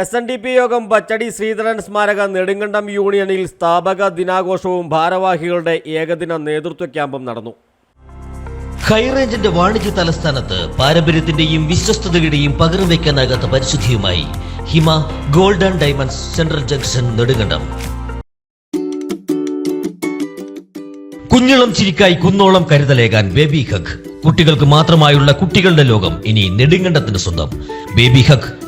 S N D P യോഗം പച്ചടി ശ്രീധരൻ സ്മാരക നെടുങ്കണ്ടം യൂണിയനിൽ സ്ഥാപക ദിനാഘോഷവും ഭാരവാഹികളുടെ ഏകദിന നേതൃത്വ ക്യാമ്പും നടന്നു. ഹൈറേഞ്ചിന്റെ വാണിജ്യ തലസ്ഥാനത്ത് പാരമ്പര്യത്തിന്റെയും വിശ്വസ്തതയുടെയും പകരം വയ്ക്കാനാകാത്ത പരിശുദ്ധിയുമായി Hima gold and diamonds central junction Nedumkandam. കുഞ്ഞിളം ചിരിക്കായി കുന്നോളം കരുതലേകാൻ ബേബി ഹഗ്. കുട്ടികൾക്ക് മാത്രമായുള്ള കുട്ടികളുടെ ലോകം ഇനി നെടുങ്കണ്ടത്തിന് സ്വന്തം. Baby hug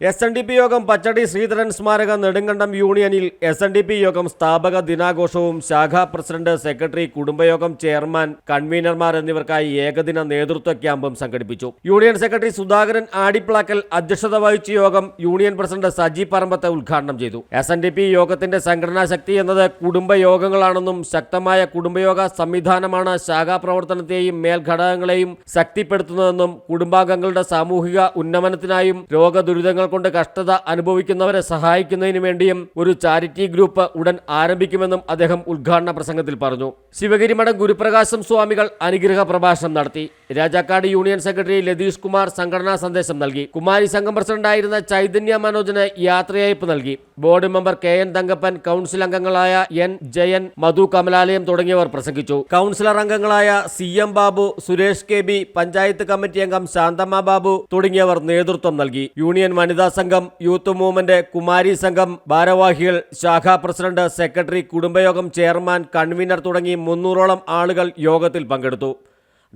S N D P യോഗം പച്ചടി ശ്രീധരൻ സ്മാരക നെടുങ്കണ്ടം യൂണിയനിൽ എസ് എൻ ഡി പി യോഗം സ്ഥാപക ദിനാഘോഷവും ശാഖാ പ്രസിഡന്റ് സെക്രട്ടറി കുടുംബയോഗം ചെയർമാൻ കൺവീനർമാർ എന്നിവർക്കായി ഏകദിന നേതൃത്വ ക്യാമ്പും സംഘടിപ്പിച്ചു. യൂണിയൻ സെക്രട്ടറി സുധാകരൻ ആടിപ്ലാക്കൽ അധ്യക്ഷത വഹിച്ച യോഗം യൂണിയൻ പ്രസിഡന്റ് സജി പറമ്പത്ത് ഉദ്ഘാടനം ചെയ്തു. എസ് എൻ ഡി പി യോഗത്തിന്റെ സംഘടനാ ശക്തി എന്നത് കുടുംബയോഗങ്ങളാണെന്നും ശക്തമായ കുടുംബയോഗ സംവിധാനമാണ് ശാഖാ പ്രവർത്തനത്തെയും മേൽഘടകങ്ങളെയും ശക്തിപ്പെടുത്തുന്നതെന്നും കുടുംബാംഗങ്ങളുടെ സാമൂഹിക ഉന്നമനത്തിനായും രോഗദുരിതങ്ങൾ കൊണ്ട് കഷ്ടത അനുഭവിക്കുന്നവരെ സഹായിക്കുന്നതിനു വേണ്ടിയും ഒരു ചാരിറ്റി ഗ്രൂപ്പ് ഉടൻ ആരംഭിക്കുമെന്നും അദ്ദേഹം ഉദ്ഘാടന പ്രസംഗത്തിൽ പറഞ്ഞു. ശിവഗിരിമഠം ഗുരുപ്രകാശം സ്വാമികൾ അനുഗ്രഹ പ്രഭാഷണം നടത്തി. രാജാക്കാട് യൂണിയൻ സെക്രട്ടറി ലതീഷ് കുമാർ സംഘടനാ സന്ദേശം നൽകി. കുമാരി സംഘം പ്രസിഡന്റായിരുന്ന ചൈതന്യ മനോജിന് യാത്രയയപ്പ് നൽകി. Board member K N Thankappan council അംഗങ്ങളായ എൻ ജയൻ മധു കമലാലയം തുടങ്ങിയവർ പ്രസംഗിച്ചു. കൗൺസിലർ അംഗങ്ങളായ C M Babu Suresh K B panchayat committee അംഗം ശാന്തമ്മ ബാബു തുടങ്ങിയവർ നേതൃത്വം നൽകി. യൂണിയൻ വനിതാ സംഘം യൂത്ത് മൂവ്മെന്റ് കുമാരി സംഘം ഭാരവാഹികൾ ശാഖാ പ്രസിഡന്റ് സെക്രട്ടറി കുടുംബയോഗം ചെയർമാൻ കൺവീനർ തുടങ്ങി മുന്നൂറോളം ആളുകൾ യോഗത്തിൽ പങ്കെടുത്തു.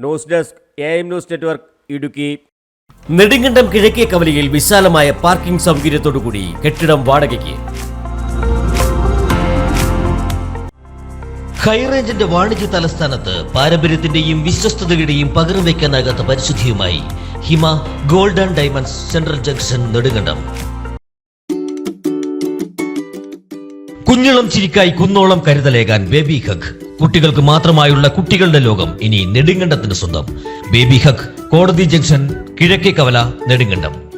News desk A M news network Idukki. Nedumkandam കിഴക്കേ കവലയിൽ വിശാലമായ പാർക്കിംഗ് സൗകര്യത്തോടുകൂടി കെട്ടിടം വാടകയ്ക്ക്. ഹൈറേഞ്ചിന്റെ വാണിജ്യ തലസ്ഥാനത്ത് പാരമ്പര്യത്തിന്റെയും വിശ്വസ്തതയുടെയും പകരം വയ്ക്കാനാകാത്ത പരിശുദ്ധിയുമായി Hima golden diamonds central junction Nedumkandam. കുഞ്ഞളം ചിരിക്കായി കുന്നോളം കരുതലേകാൻ ബേബി ഹഗ്. കുട്ടികൾക്ക് മാത്രമായുള്ള കുട്ടികളുടെ ലോകം ഇനി നെടുങ്കണ്ടത്തിന് സ്വന്തം. ബേബി ഹഗ് കോടതി ജംഗ്ഷൻ കിഴക്കേ കവല നെടുങ്കണ്ടം.